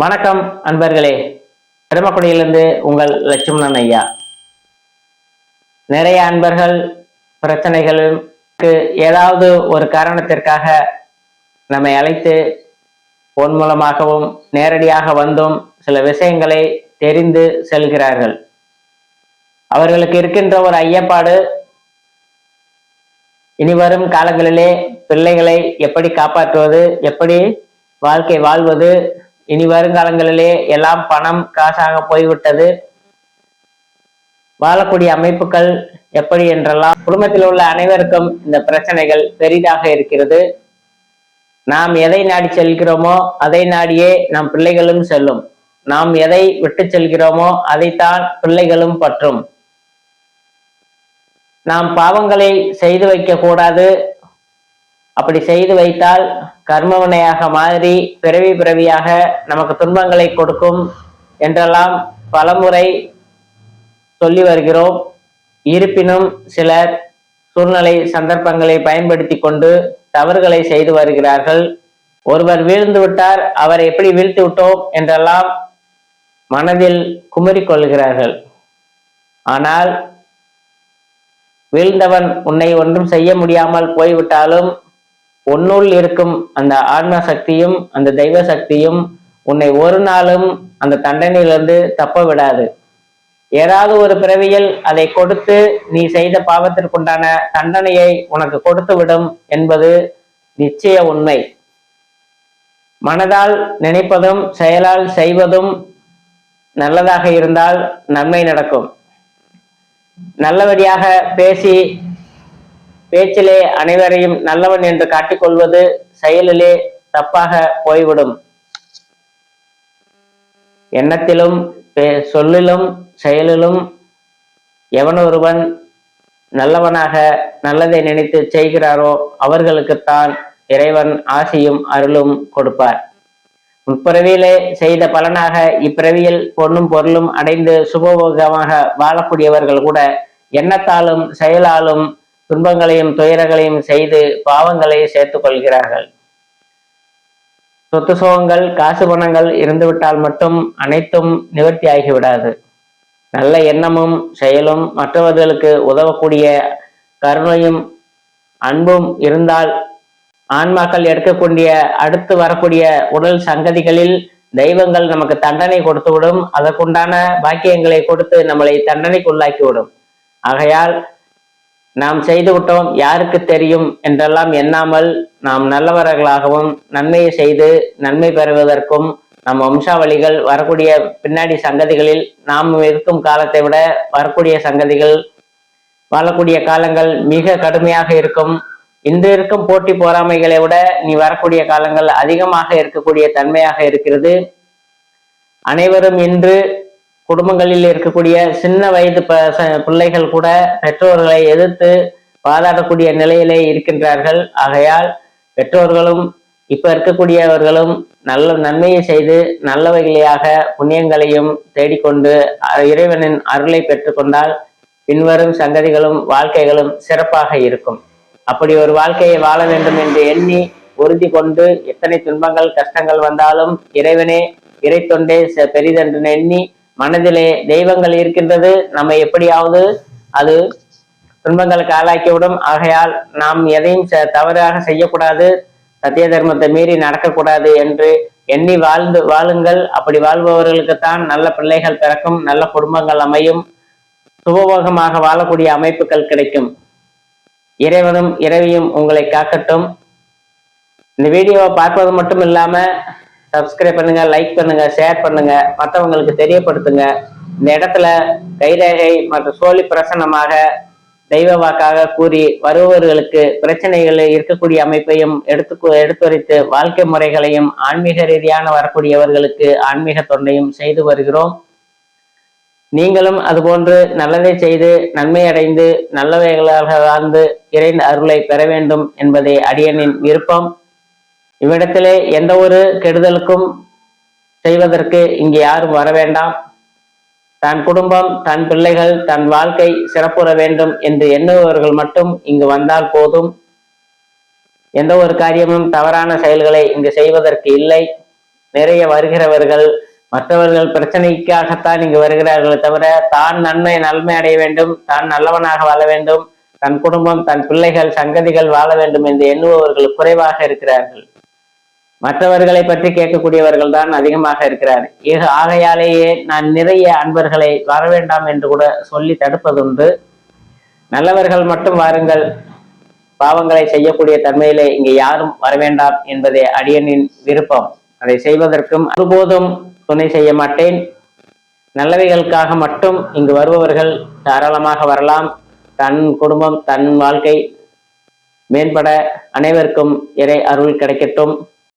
வணக்கம் அன்பர்களே. பெருமக்குடியிலிருந்து உங்கள் லட்சுமணன் ஐயா. நிறைய அன்பர்கள் பிரச்சனைகளுக்கு ஏதாவது ஒரு காரணத்திற்காக நம்மை அழைத்து பொன் மூலமாகவும் நேரடியாக வந்தும் சில விஷயங்களை தெரிந்து செல்கிறார்கள். அவர்களுக்கு இருக்கின்ற ஒரு ஐயப்பாடு இனி வரும் காலங்களிலே பிள்ளைகளை எப்படி காப்பாற்றுவது எப்படி வாழ்க்கை வாழ்வது இனி வருங்காலங்களிலே எல்லாம் பணம் காசாக போய்விட்டது. வாழக்கூடிய அமைப்புகள் எப்படி என்றெல்லாம் குடும்பத்தில் உள்ள அனைவருக்கும் இந்த பிரச்சனைகள் பெரிதாக இருக்கிறது. நாம் எதை நாடி செல்கிறோமோ அதை நாடியே நம் பிள்ளைகளும் செல்லும். நாம் எதை விட்டு செல்கிறோமோ அதைத்தான் பிள்ளைகளும் பற்றும். நாம் பாவங்களை செய்து வைக்க கூடாது அப்படி செய்து வைத்தால் கர்மவினையாக மாறி பிறவி பிறவியாக நமக்கு துன்பங்களை கொடுக்கும் என்றெல்லாம் பலமுறை சொல்லி வருகிறோம். இருப்பினும் சிலர் சூழ்நிலை சந்தர்ப்பங்களை பயன்படுத்தி கொண்டு தவறுகளை செய்து வருகிறார்கள். ஒருவர் வீழ்ந்து விட்டார் அவரை எப்படி வீழ்த்து விட்டோம் என்றெல்லாம் மனதில் குமரிக்கொள்கிறார்கள் ஆனால் வீழ்ந்தவன் உன்னை ஒன்றும் செய்ய முடியாமல் போய்விட்டாலும் உன்னுள் இருக்கும் அந்த ஆன்ம சக்தியும் அந்த தெய்வ சக்தியும் உன்னை ஒரு நாளும் அந்த தண்டனையிலிருந்து தப்ப விடாது. ஏதாவது ஒரு பிறவியில் அதை கொடுத்து நீ செய்த பாவத்திற்குண்டான தண்டனையை உனக்கு கொடுத்து விடும் என்பது நிச்சய உண்மை. மனதால் நினைப்பதும் செயலால் செய்வதும் நல்லதாக இருந்தால் நன்மை நடக்கும். நல்லபடியாக பேசி பேச்சிலே அனைவரையும் நல்லவன் என்று காட்டிக்கொள்வது செயலிலே தப்பாக போய்விடும். எண்ணத்திலும் பே- சொல்லிலும் செயலிலும் எவனொருவன் நல்லவனாக நல்லதை நினைத்து செய்கிறாரோ அவர்களுக்குத்தான் இறைவன் ஆசியும் அருளும் கொடுப்பார். முற்பிறவியிலே செய்த பலனாக இப்பிறவியில் பொண்ணும் பொருளும் அடைந்து சுபபோகமாக வாழக்கூடியவர்கள் கூட எண்ணத்தாலும் செயலாலும் துன்பங்களையும் துயரங்களையும் செய்து பாவங்களை சேர்த்துக் கொள்கிறார்கள் சொத்து சோகங்கள் காசு பணங்கள் இருந்துவிட்டால் மட்டும் அனைத்தும் நிவர்த்தி ஆகிவிடாது. நல்ல எண்ணமும் செயலும் மற்றவர்களுக்கு உதவக்கூடிய கருணையும் அன்பும் இருந்தால் ஆன்மாக்கள் எடுக்கக்கூடிய அடுத்து வரக்கூடிய உடல் சங்கதிகளில் தெய்வங்கள் நமக்கு தண்டனை கொடுத்துவிடும். அதற்குண்டான பாக்கியங்களை கொடுத்து நம்மளை தண்டனைக்குள்ளாக்கிவிடும். ஆகையால் நாம் செய்து விட்டோம் யாருக்கு தெரியும் என்றெல்லாம் எண்ணாமல் நாம் நல்லவர்களாகவும் நன்மையை செய்து நன்மை பெறுவதற்கும் நம் வம்சாவளிகள் வரக்கூடிய பின்னாடி சங்கதிகளில் நாம் இருக்கும் காலத்தை விட வரக்கூடிய சங்கதிகள் வாழக்கூடிய காலங்கள் மிக கடுமையாக இருக்கும். இன்று இருக்கும் போட்டி போராமைகளை விட நீ வரக்கூடிய காலங்கள் அதிகமாக இருக்கக்கூடிய தன்மையாக இருக்கிறது. அனைவரும் இன்று குடும்பங்களில் இருக்கக்கூடிய சின்ன வயது பிள்ளைகள் கூட பெற்றோர்களை எதிர்த்து வாதாடக்கூடிய நிலையிலே இருக்கின்றார்கள். ஆகையால் பெற்றோர்களும் இப்ப இருக்கக்கூடியவர்களும் நல்ல நன்மையை செய்து நல்லவைகளையாக புண்ணியங்களையும் தேடிக்கொண்டு இறைவனின் அருளை பெற்றுக்கொண்டால் பின்வரும் சங்கதிகளும் வாழ்க்கைகளும் சிறப்பாக இருக்கும். அப்படி ஒரு வாழ்க்கையை வாழ வேண்டும் என்று எண்ணி உறுதி கொண்டு எத்தனை துன்பங்கள் கஷ்டங்கள் வந்தாலும் இறைவனே இறை தொண்டே பெரிதென்று எண்ணி மனதிலே தெய்வங்கள் இருக்கின்றது நம்ம எப்படியாவது அது துன்பங்களுக்கு ஆளாக்கிவிடும். ஆகையால் நாம் எதையும் தவறாக செய்யக்கூடாது சத்திய தர்மத்தை மீறி நடக்கக்கூடாது என்று எண்ணி வாழ்ந்து வாழுங்கள். அப்படி வாழ்பவர்களுக்குத்தான் நல்ல பிள்ளைகள் பிறக்கும் நல்ல குடும்பங்கள் அமையும். சுபபோகமாக வாழக்கூடிய அமைப்புகள் கிடைக்கும். இறைவனும் இறைவியும் உங்களை காக்கட்டும். இந்த வீடியோவை பார்ப்பது மட்டும் இல்லாம சப்ஸ்கிரைப் பண்ணுங்க லைக் பண்ணுங்க ஷேர் பண்ணுங்க மற்றவங்களுக்கு தெரியப்படுத்துங்க. இந்த இடத்துல கைரேகை மற்றும் சோழி பிரசன்னமாக தெய்வ வாக்காக கூறி வருபவர்களுக்கு பிரச்சனைகள் இருக்கக்கூடிய அமைப்பையும் எடுத்து எடுத்துரைத்து வாழ்க்கை முறைகளையும் ஆன்மீக ரீதியான வரக்கூடியவர்களுக்கு ஆன்மீக தொண்டையும் செய்து வருகிறோம். நீங்களும் அதுபோன்று நல்லதை செய்து நன்மை அடைந்து நல்லவைகளாக வாழ்ந்து இறைந்த அருளை பெற வேண்டும் என்பதே அடியனின் விருப்பம். இவ்விடத்திலே எந்த ஒரு கெடுதலுக்கும் செய்வதற்கு இங்கு யாரும் வர வேண்டாம் தன் குடும்பம் தன் பிள்ளைகள் தன் வாழ்க்கை சிறப்புற வேண்டும் என்று எண்ணுபவர்கள் மட்டும் இங்கு வந்தால் போதும். எந்த ஒரு காரியமும் தவறான செயல்களை இங்கு செய்வதற்கு இல்லை. நிறைய வருகிறவர்கள் மற்றவர்கள் பிரச்சனைக்காகத்தான் இங்கு வருகிறார்களே தவிர தான் நன்மை நன்மை அடைய வேண்டும் தான் நல்லவனாக வாழ வேண்டும் தன் குடும்பம் தன் பிள்ளைகள் சங்கதிகள் வாழ வேண்டும் என்று எண்ணுபவர்கள் குறைவாக இருக்கிறார்கள். மற்றவர்களை பற்றி கேட்கக்கூடியவர்கள் தான் அதிகமாக இருக்கிறார். ஏக ஆகையாலேயே நான் நிறைய அன்பர்களை வர வேண்டாம் என்று கூட சொல்லி தடுப்பதுண்டு. நல்லவர்கள் மட்டும் வாருங்கள். பாவங்களை செய்யக்கூடிய தன்மையிலே இங்கே யாரும் வர வேண்டாம் என்பதே அடியனின் விருப்பம். அதை செய்வதற்கும் ஒருபோதும் துணை செய்ய மாட்டேன். நல்லவைகளுக்காக மட்டும் இங்கு வருபவர்கள் தாராளமாக வரலாம். தன் குடும்பம் தன் வாழ்க்கை மேம்பட அனைவருக்கும் இறை அருள் கிடைக்கட்டும்.